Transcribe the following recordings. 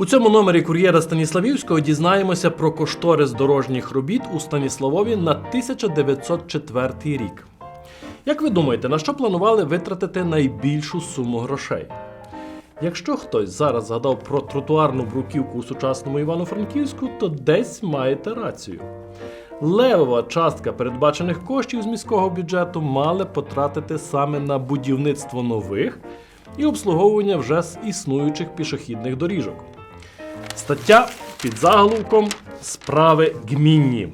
У цьому номері кур'єра Станіславівського дізнаємося про кошторис дорожніх робіт у Станіславові на 1904 рік. Як ви думаєте, на що планували витратити найбільшу суму грошей? Якщо хтось зараз згадав про тротуарну бруківку у сучасному Івано-Франківську, то десь маєте рацію. Левова частка передбачених коштів з міського бюджету мали потратити саме на будівництво нових і обслуговування вже з існуючих пішохідних доріжок. Стаття під заголовком Справи гмінні.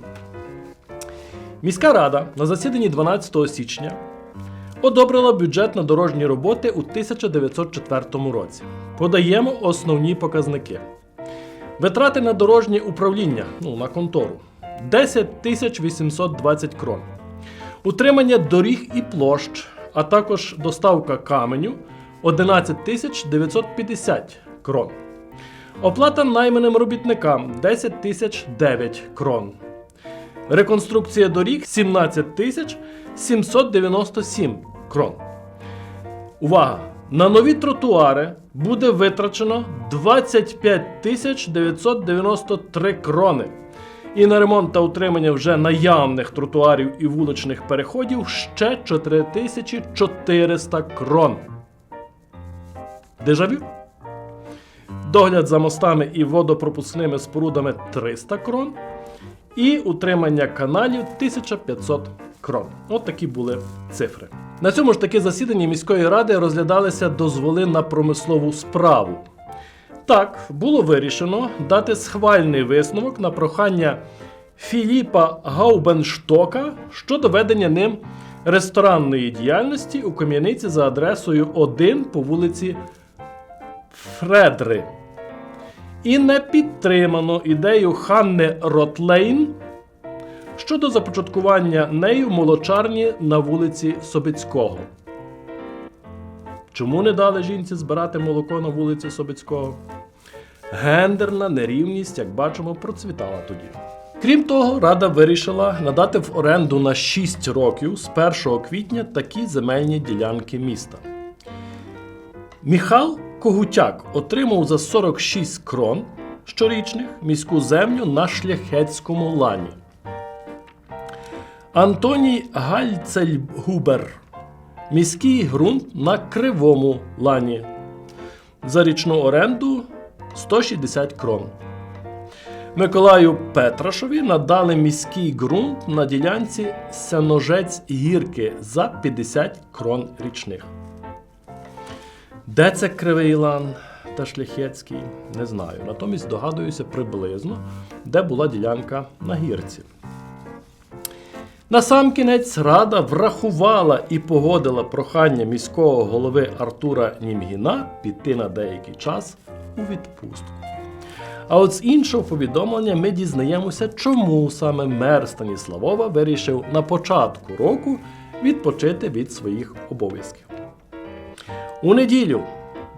Міська рада на засіданні 12 січня одобрила бюджет на дорожні роботи у 1904 році. Подаємо основні показники. Витрати на дорожнє управління ну, на контору 10 тисяч 820 крон. Утримання доріг і площ, а також доставка каменю 11 тисяч 950 крон. Оплата найманим робітникам 10 тисяч 9 крон. Реконструкція доріг 17 тисяч 797 крон. Увага! На нові тротуари буде витрачено 25 тисяч 993 крони. І на ремонт та утримання вже наявних тротуарів і вуличних переходів ще 4400 крон. Дежавю? Догляд за мостами і водопропускними спорудами 300 крон. І утримання каналів 1500 крон. От такі були цифри. На цьому ж таки засіданні міської ради розглядалися дозволи на промислову справу. Так, було вирішено дати схвальний висновок на прохання Філіпа Гаубенштока щодо ведення ним ресторанної діяльності у кам'яниці за адресою 1 по вулиці Фредри. І не підтримано ідею Ханни Ротлейн щодо започаткування нею молочарні на вулиці Собицького. Чому не дали жінці збирати молоко на вулиці Собицького? Гендерна нерівність, як бачимо, процвітала тоді. Крім того, Рада вирішила надати в оренду на 6 років з 1 квітня такі земельні ділянки міста. Міхал Когутяк отримав за 46 крон щорічних міську землю на шляхетському лані. Антоній Гальцельгубер міський ґрунт на кривому лані. За річну оренду 160 крон. Миколаю Петрашові надали міський ґрунт на ділянці Сеножець Гірки за 50 крон річних. Де це Кривий Лан та Шляхетський? Не знаю. Натомість догадуюся приблизно, де була ділянка на гірці. Насамкінець рада врахувала і погодила прохання міського голови Артура Німгіна піти на деякий час у відпустку. А от з іншого повідомлення ми дізнаємося, чому саме мер Станіславова вирішив на початку року відпочити від своїх обов'язків. У неділю,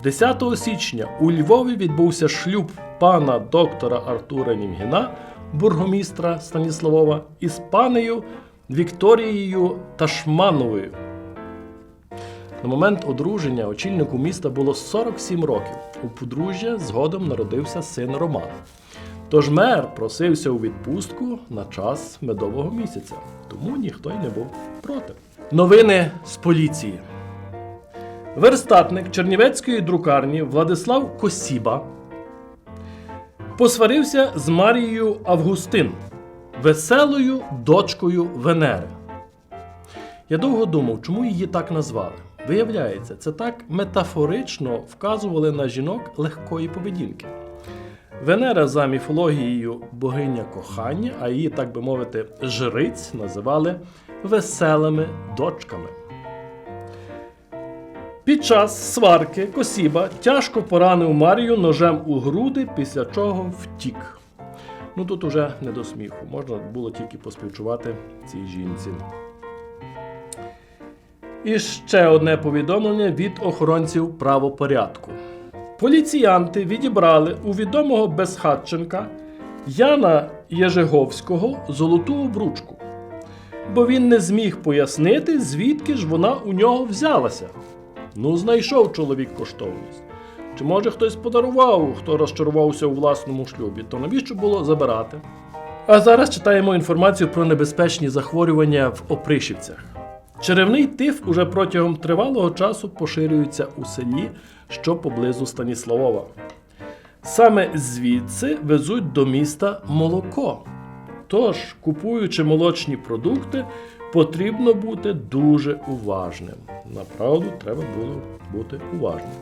10 січня, у Львові відбувся шлюб пана доктора Артура Німгіна, бургомістра Станіславова, із панею Вікторією Ташмановою. На момент одруження очільнику міста було 47 років. У подружжя згодом народився син Роман. Тож мер просився у відпустку на час медового місяця, тому ніхто й не був проти. Новини з поліції. Верстатник Чернівецької друкарні Владислав Косіба посварився з Марією Августин, веселою дочкою Венери. Я довго думав, чому її так назвали. Виявляється, це так метафорично вказували на жінок легкої поведінки. Венера за міфологією богиня кохання, а її, так би мовити, жриць називали веселими дочками. Під час сварки Косіба тяжко поранив Марію ножем у груди, після чого втік. Ну тут уже не до сміху, можна було тільки поспівчувати цій жінці. І ще одне повідомлення від охоронців правопорядку. Поліціянти відібрали у відомого безхатченка Яна Єжеговського золоту обручку, бо він не зміг пояснити, звідки ж вона у нього взялася. Ну, знайшов чоловік коштовність. Чи може хтось подарував, хто розчарувався у власному шлюбі, то навіщо було забирати? А зараз читаємо інформацію про небезпечні захворювання в Опришівцях. Черевний тиф уже протягом тривалого часу поширюється у селі, що поблизу Станіславова. Саме звідси везуть до міста молоко. Тож, купуючи молочні продукти, потрібно бути дуже уважним. Направду, треба було бути уважним.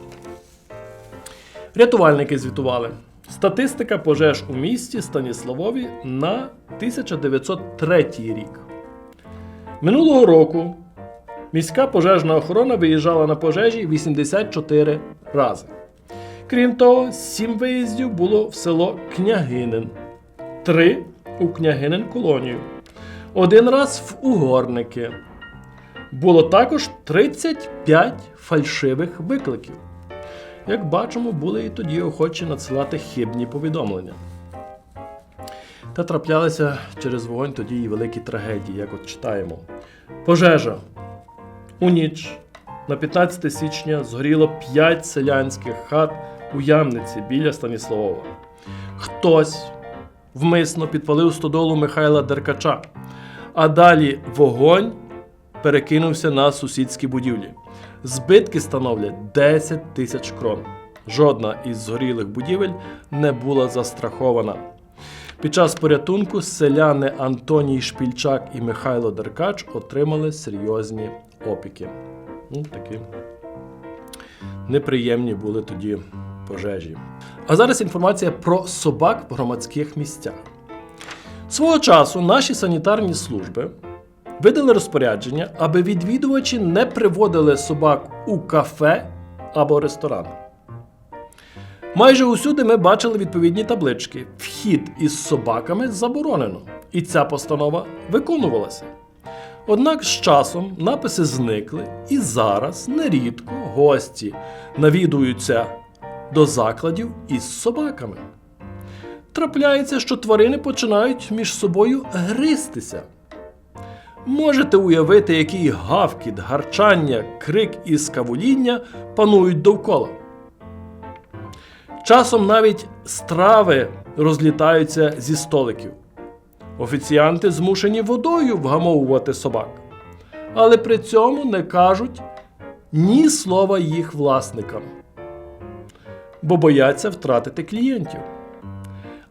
Рятувальники звітували. Статистика пожеж у місті Станіславові на 1903 рік. Минулого року міська пожежна охорона виїжджала на пожежі 84 рази. Крім того, 7 виїздів було в село Княгинин, 3 у Княгинин колонію, один раз в Угорники. Було також 35 фальшивих викликів. Як бачимо, були і тоді охочі надсилати хибні повідомлення. Та траплялися через вогонь тоді і великі трагедії, як от читаємо. Пожежа. У ніч на 15 січня згоріло 5 селянських хат у Ямниці біля Станіславова. Хтось вмисно підпалив стодолу Михайла Деркача, а далі вогонь перекинувся на сусідські будівлі. Збитки становлять 10 тисяч крон. Жодна із згорілих будівель не була застрахована. Під час порятунку селяни Антоній Шпільчак і Михайло Деркач отримали серйозні опіки. Ну, такі неприємні були тоді пожежі. А зараз інформація про собак в громадських місцях. Свого часу наші санітарні служби видали розпорядження, аби відвідувачі не приводили собак у кафе або ресторан. Майже усюди ми бачили відповідні таблички: вхід із собаками заборонено, і ця постанова виконувалася. Однак з часом написи зникли, і зараз нерідко гості навідуються до закладів із собаками. Трапляється, що тварини починають між собою гристися. Можете уявити, який гавкіт, гарчання, крик і скавуління панують довкола. Часом навіть страви розлітаються зі столиків. Офіціанти змушені водою вгамовувати собак, але при цьому не кажуть ні слова їх власникам, бо бояться втратити клієнтів.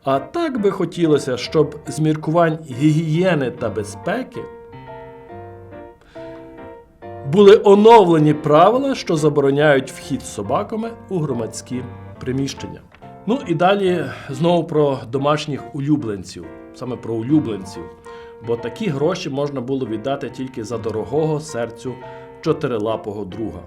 А так би хотілося, щоб з міркувань гігієни та безпеки були оновлені правила, що забороняють вхід з собаками у громадські приміщення. Ну і далі знову про домашніх улюбленців, саме про улюбленців. Бо такі гроші можна було віддати тільки за дорогого серцю чотирилапого друга.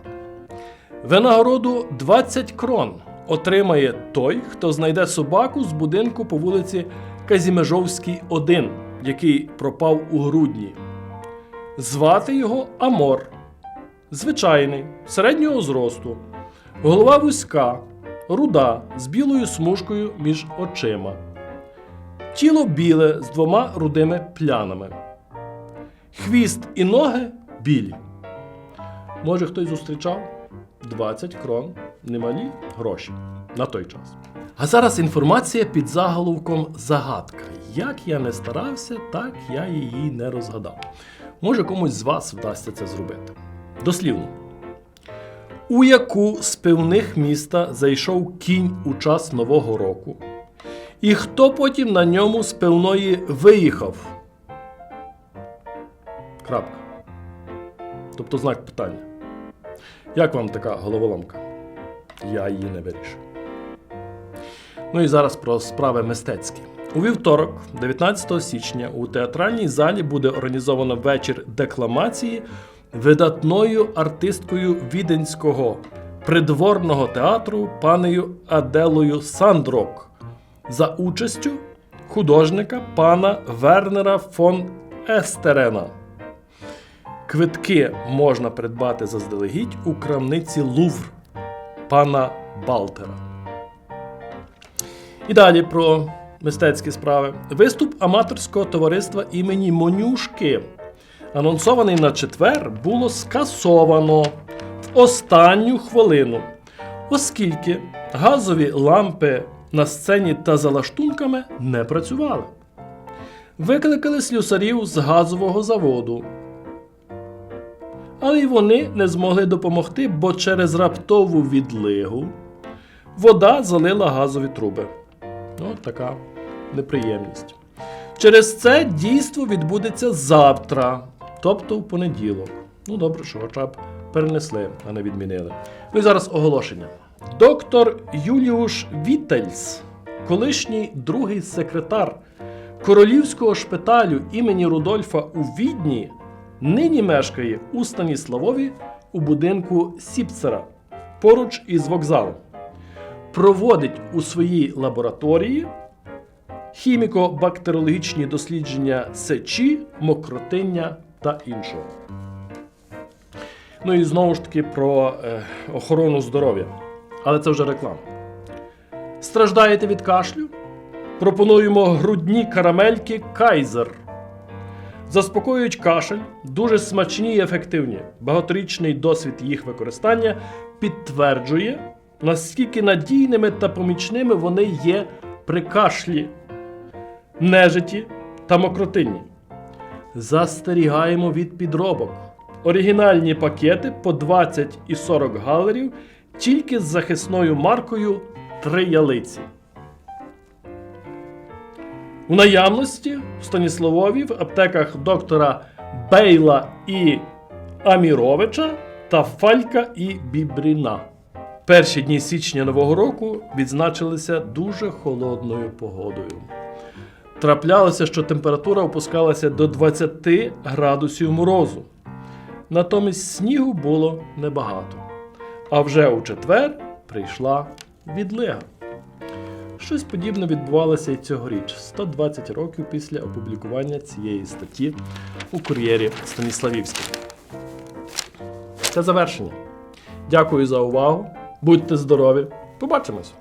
Винагороду 20 крон отримає той, хто знайде собаку з будинку по вулиці Казімежовській, 1, який пропав у грудні. Звати його Амор. Звичайний, середнього зросту, голова вузька, руда з білою смужкою між очима. Тіло біле з двома рудими плянами. Хвіст і ноги білі. Може, хтось зустрічав 20 крон, немалі гроші на той час. А зараз інформація під заголовком Загадка. Як я не старався, так я її не розгадав. Може, комусь з вас вдасться це зробити. Дослівно. У яку з пивних міста зайшов кінь у час Нового року? І хто потім на ньому з пивної виїхав? Крапка. Тобто знак питання. Як вам така головоломка? Я її не вирішу. Ну і зараз про справи мистецькі. У вівторок, 19 січня, у театральній залі буде організовано вечір декламації видатною артисткою віденського придворного театру панею Аделою Сандрок за участю художника пана Вернера фон Естерена. Квитки можна придбати заздалегідь у крамниці Лувр пана Балтера. І далі про мистецькі справи. Виступ аматорського товариства імені Монюшки, анонсований на четвер, було скасовано в останню хвилину, оскільки газові лампи на сцені та за лаштунками не працювали. Викликали слюсарів з газового заводу. Але й вони не змогли допомогти, бо через раптову відлигу вода залила газові труби. Ну, така неприємність. Через це дійство відбудеться завтра, тобто в понеділок. Ну, добре, що хоча б перенесли, а не відмінили. Ну і зараз оголошення. Доктор Юліуш Вітельс, колишній другий секретар королівського шпиталю імені Рудольфа у Відні, нині мешкає у Станіславові у будинку Сіпцера поруч із вокзалом. Проводить у своїй лабораторії хіміко-бактеріологічні дослідження сечі, мокротиння та іншого. Ну і знову ж таки про е, охорону здоров'я. Але це вже реклама. Страждаєте від кашлю? Пропонуємо грудні карамельки Кайзер. Заспокоюють кашель, дуже смачні і ефективні. Багаторічний досвід їх використання підтверджує, наскільки надійними та помічними вони є при кашлі, нежиті та мокротинні. Застерігаємо від підробок. Оригінальні пакети по 20 і 40 галерів тільки з захисною маркою Три ялиці. У наявності в Станіславові в аптеках доктора Бейла і Аміровича та Фалька і Бібріна. Перші дні січня Нового року відзначилися дуже холодною погодою. Траплялося, що температура опускалася до 20 градусів морозу. Натомість снігу було небагато. А вже у четвер прийшла відлига. Щось подібне відбувалося і цьогоріч, 120 років після опублікування цієї статті у кур'єрі Станіславівській. Це завершення. Дякую за увагу. Будьте здорові! Побачимось!